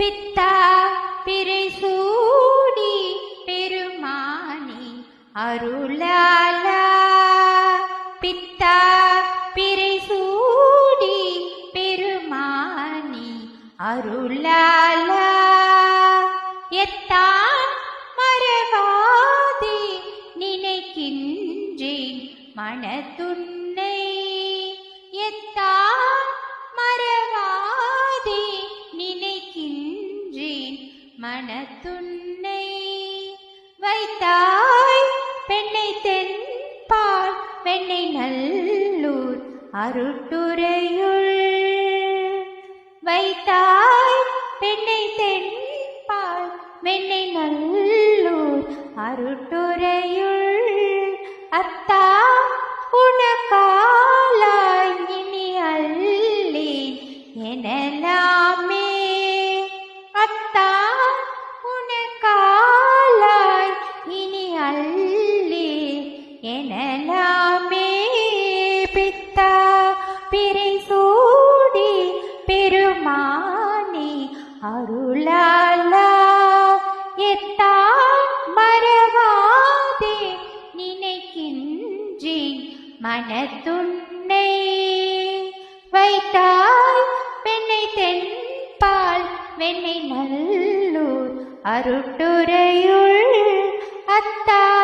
பித்தா பிறை சூடி பெருமானி அருளாலா பித்தா பிறை சூடி பெருமானி அருளாலா எத்தான் மறவாதே நினைக்கின்றேன் மனதுன் மனத்துன்னை வைத்தாய் பெண்ணை தென்பால் பெண்ணை நல்லூர் அருட்டுரையுள் வைத்தாய் பெண்ணை தென்பால் பெண்ணை நல்லூர் அருட்டுரையுள் அத்தா உனக்காலாய் இனி அல்லி எனலாமே அருளாலா எத்தா மறவாதே நினைக்கின்றேன் மனத்துன்னை. வைத்தாய் பெண்ணை தென்பால் வெண்ணை நல்லூர் அருட்டுரையுள் அத்தா.